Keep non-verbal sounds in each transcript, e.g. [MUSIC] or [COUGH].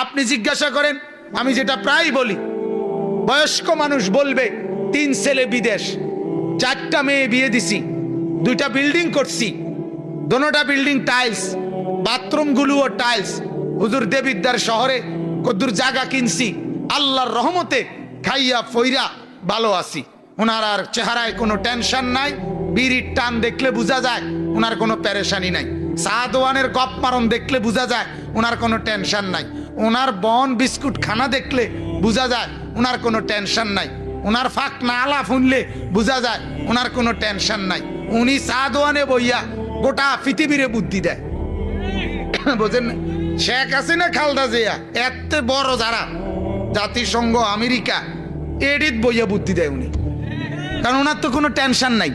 আপনি জিজ্ঞাসা করেন, আমি যেটা প্রায় বলি, বয়স্ক মানুষ বলবে, তিন ছেলে বিদেশ, চারটা মেয়ে বিয়ে দিছি, দুইটা বিল্ডিং করছি, দোনোটা বিল্ডিং টাইলস, বাথরুমগুলোও টাইলস, হুজুর দেবিদ্যার শহরে কদ্দুর জায়গা কিনছি, আল্লাহর রহমতে খাইয়া ফইরা ভালো আছি। ওনার আর চেহারায় কোনো টেনশন নাই, বিড়ির টান দেখলে বোঝা যায় ওনার কোনো প্যারেশানি নাই। সাদওয়ানের গপ মারণ দেখলে বোঝা যায় ওনার কোনো টেনশন নাই। ওনার বন বিস্কুট খানা দেখলে বোঝা যায় ওনার কোনো টেনশন নাই। ওনার ফাঁক নালা ফুনলে বোঝা যায় ওনার কোনো টেনশন নাই। উনি সাদওয়ানে বইয়া গোটা পৃথিবীরে বুদ্ধি দেয়। [COUGHS] বোঝেন না? শেখ হাসিনা, খালদা জিয়া, এত বড় যারা জাতিসংঘ, আমেরিকা, এডিট বইয়া বুদ্ধি দেয় উনি। কারণ ওনার তো কোনো টেনশন নাই।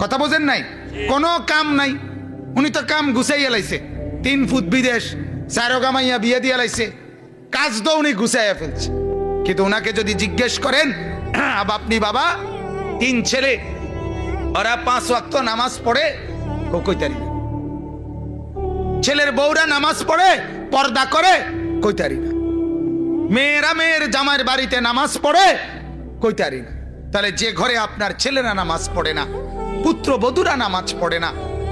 কথা বোঝেন নাই? কোনো কাম নাই। উনি তো কাম গুছাই এলাইছে তিন ফুট বিদেশ চারো গামাইয়া বিয়ে দিয়ে এলাইছে কাজ তো উনি গুছাইয়া ফেলছে। কিন্তু ওনাকে যদি জিজ্ঞেস করেন আপনি বাবা, তিন ছেলে, ওরা পাঁচ ওয়াক্ত নামাজ পড়ে, ও কইতারি না ছেলের বউরা নামাজ পড়ে, পর্দা করে কইতারি না মেয়েরা মেয়ের জামাইয়ের বাড়িতে নামাজ পড়ে কইতারি না তাহলে যে ঘরে আপনার ছেলেরা নামাজ পড়ে না পুত্র বধূরা নামাজ পড়ে না,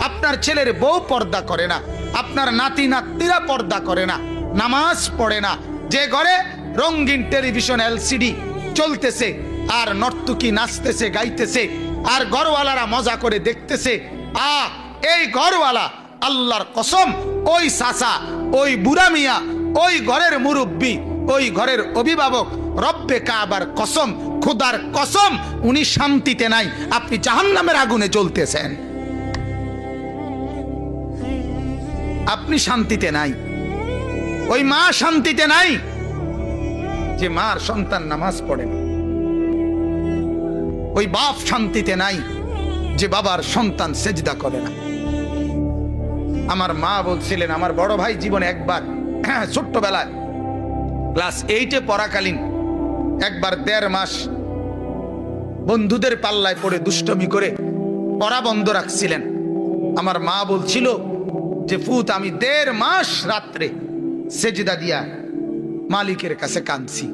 আপনার ছেলের বউ পর্দা করে না আপনার নাতি নাতনিরা পর্দা করে না, নামাজ পড়ে না। যে ঘরে রঙিন টেলিভিশন, এলসিডি চলতেছে, আর নর্তুকি নাচতেছে, গাইতেছে, আর ঘরওয়ালারা মজা করে দেখতেছে, আ, এই ঘরওয়ালা আল্লাহর কসম, ওই সাসা ওই বুড়া মিয়া, ওই ঘরের মুরব্বী, ওই ঘরের অভিভাবক, রব্বে কাবার কসম, খুদার কসম, উনি শান্তিতে নাই। আপনি জাহান্নামের আগুনে জ্বলতেছেন। আপনি শান্তিতে নাই। ওই মা শান্তিতে নাই যে মার সন্তান নামাজ পড়ে না। ওই বাপ শান্তিতে নাই যে বাবার সন্তান সেজদা করে না। আমার মা বলছিলেন, আমার বড় ভাই জীবনে একবার, [CLEARS THROAT] ছোট্টবেলায় ক্লাস এইটে পড়াকালীন একবার দেড় মাস বন্ধুদের পাল্লায় পড়ে দুষ্টমি করে পড়া বন্ধ রাখছিলেন। আমার মা বলছিল যে ফুত আমি দেড় মাস রাত্রে সেজদা দিয়া মালিকের কাছে কাঁদছি।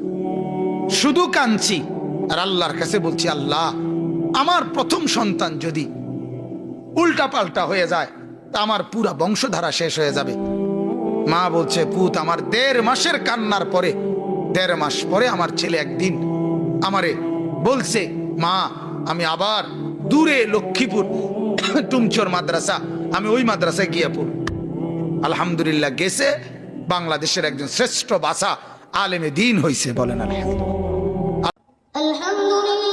শুধু কাঁদছি আর আল্লাহর কাছে বলছি, আল্লাহ, আমার প্রথম সন্তান যদি উল্টা পাল্টা হয়ে যায়, তা আমার পুরা বংশধারা শেষ হয়ে যাবে। মা বলছে পুত আমার দেড় মাসের কান্নার পরে, দেড় মাস পরে আমার ছেলে একদিন আমারে বলছে, মা, আমি আবার দূরে লক্ষ্মীপুর টুমচোর মাদ্রাসা, আমি ওই মাদ্রাসায় গিয়ে পড়ব। আলহামদুলিল্লাহ গেছে বাংলাদেশের একজন শ্রেষ্ঠ বাসা আলেমে দিন হয়েছে বলেন আলহামদুলিল্লাহ।